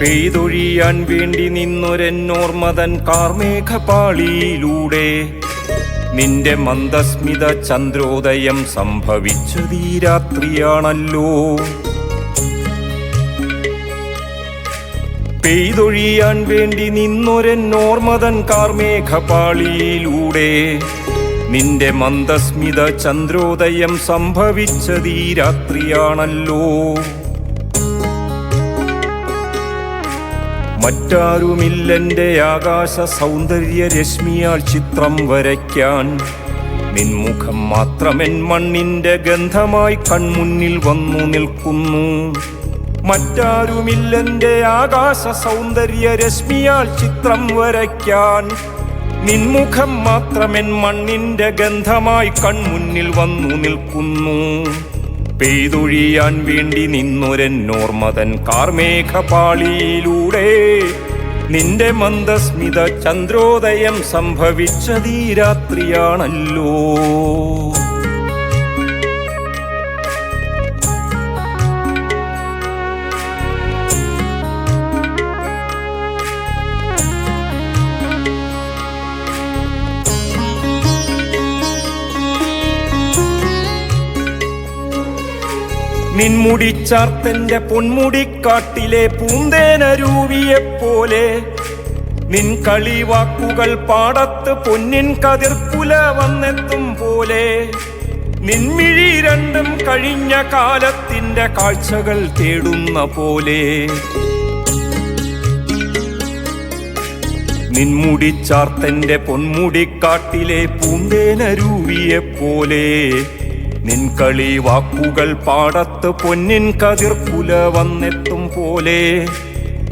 പെയ്തൊഴിയാൻ വേണ്ടി നിന്നൊരെന്നോർമതൻ കാർമേഘപാളിയിലൂടെ. നിന്റെ മന്ദസ്മിത ചന്ദ്രോദയം സംഭവിച്ചതീ രാത്രിയാണല്ലോ പെയ്തൊഴിയാൻ വേണ്ടി നിന്നൊരെന്നോർമതൻ കാർമേഘപാളിയിലൂടെ. നിന്റെ മന്ദസ്മിത ചന്ദ്രോദയം സംഭവിച്ചതീ രാത്രിയാണല്ലോ മറ്റാരുമില്ലെന്റെ ആകാശ സൗന്ദര്യ രശ്മിയാൽ ചിത്രം വരയ്ക്കാൻ നിൻമുഖം മാത്രമെൻ മണ്ണിന്റെ ഗന്ധമായി കൺമുന്നിൽ വന്നു നിൽക്കുന്നു. മറ്റാരുമില്ലെന്റെ ആകാശ സൗന്ദര്യ രശ്മിയാൽ ചിത്രം വരയ്ക്കാൻ നിൻമുഖം മാത്രമെൻ മണ്ണിന്റെ ഗന്ധമായി കൺമുന്നിൽ വന്നു നിൽക്കുന്നു. പെയ്തൊഴിയാൻ വേണ്ടി നിന്നൊരെന്നോർമതൻ കാർമേഘപാളിയിലൂടെ. നിന്റെ മന്ദസ്മിത ചന്ദ്രോദയം സംഭവിച്ചതീ രാത്രിയാണല്ലോ. നിൻമുടിച്ചാർത്തന്റെ പൊന്മുടിക്കാട്ടിലെ പൂന്തേനരൂവിയെ പോലെ നിൻ കളിവാക്കുകൾ പാടത്ത് പൊന്നിൻ കതിർക്കുല വന്നെത്തും പോലെ നിൻമിഴി രണ്ടും കഴിഞ്ഞ കാലത്തിന്റെ കാഴ്ചകൾ തേടുന്ന പോലെ. നിൻമുടിച്ചാർത്തന്റെ പൊന്മുടിക്കാട്ടിലെ പൂന്തേനരൂവിയെപ്പോലെ നിൻ കളി വാക്കുകൾ പാടത്ത് പൊന്നിൻ കതിർക്കുല വന്നെത്തും പോലെ.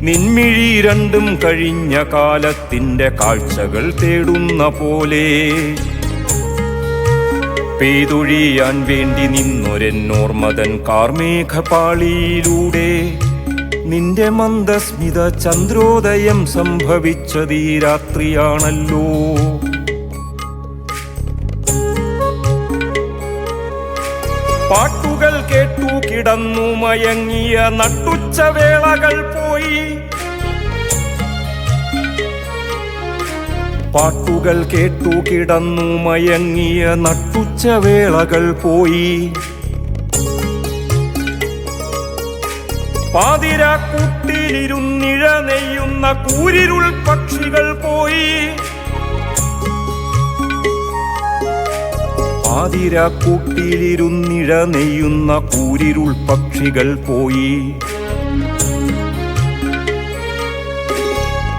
നിൻമിഴി രണ്ടും കഴിഞ്ഞ കാലത്തിന്റെ കാഴ്ചകൾ തേടുന്ന പോലെ. പെയ്തൊഴിയാൻ വേണ്ടി നിന്നൊരെന്നോർമതൻ കാർമേഘപാളിയിലൂടെ. നിന്റെ മന്ദസ്മിത ചന്ദ്രോദയം സംഭവിച്ചതീ രാത്രിയാണല്ലോ. പാട്ടുകൾ കേട്ടു കിടന്നു മയങ്ങിയ നട്ടുച്ച വേളകൾ പോയി. പാട്ടുകൾ കേട്ടു കിടന്നു മയങ്ങിയ നട്ടുച്ച വേളകൾ പോയി. പാതിരാക്കൂട്ടിലിരുന്നിഴ നെയ്യുന്ന കൂരിരുൾ പക്ഷികൾ പോയി. ആതിരാക്കൂട്ടിലിരുന്നിഴ നെയ്യുന്ന കൂരിരുൾ പക്ഷികൾ പോയി.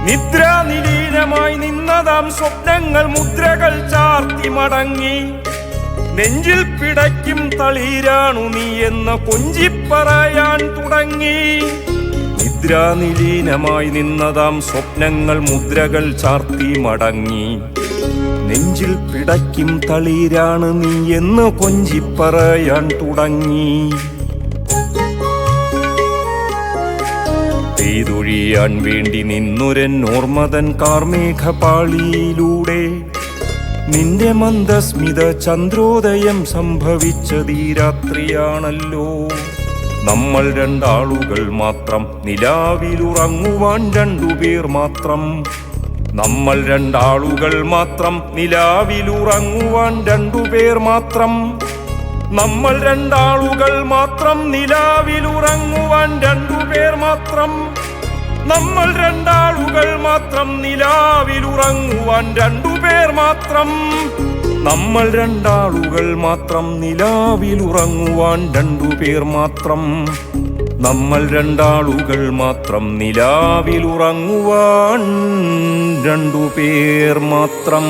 നിദ്രാനിലീനമായി നിന്നതാം സ്വപ്നങ്ങൾ മുദ്രകൾ ചാർത്തി മടങ്ങി. നെഞ്ചിൽ പിടയ്ക്കും തളീരാണു നീ എന്ന് കൊഞ്ചിപ്പറയാൻ തുടങ്ങി. നിദ്രാനിലീനമായി നിന്നതാം സ്വപ്നങ്ങൾ മുദ്രകൾ ചാർത്തി മടങ്ങി. നെഞ്ചിൽ പിടയ്ക്കും തളീരാണ് നീ എന്ന് കൊഞ്ചിപ്പറയാൻ തുടങ്ങി. പെയ്തൊഴിയാൻ വേണ്ടി നിന്നുരൻ ഓർമ്മതൻ കാർമേഘപാളിയിലൂടെ. നിന്റെ മന്ദസ്മിത ചന്ദ്രോദയം സംഭവിച്ചത് ഈ രാത്രിയാണല്ലോ നമ്മൾ രണ്ടാളുകൾ മാത്രം നിലാവിലുറങ്ങുവാൻ രണ്ടുപേർ മാത്രം നമ്മൾ രണ്ടാളുകൾ മാത്രം നിലാവിലുറങ്ങുവാൻ രണ്ടുപേർ മാത്രം. നമ്മൾ രണ്ടാളുകൾ മാത്രം നിലാവിലുറങ്ങുവാൻ രണ്ടുപേർ മാത്രം. നമ്മൾ രണ്ടാളുകൾ മാത്രം നിലാവിലുറങ്ങുവാൻ രണ്ടുപേർ മാത്രം. നമ്മൾ രണ്ടാളുകൾ മാത്രം നിലാവിലുറങ്ങുവാൻ രണ്ടുപേർ മാത്രം. നമ്മൾ രണ്ടാളുകൾ മാത്രം നിലാവിലുറങ്ങുവാൻ രണ്ടുപേർ മാത്രം.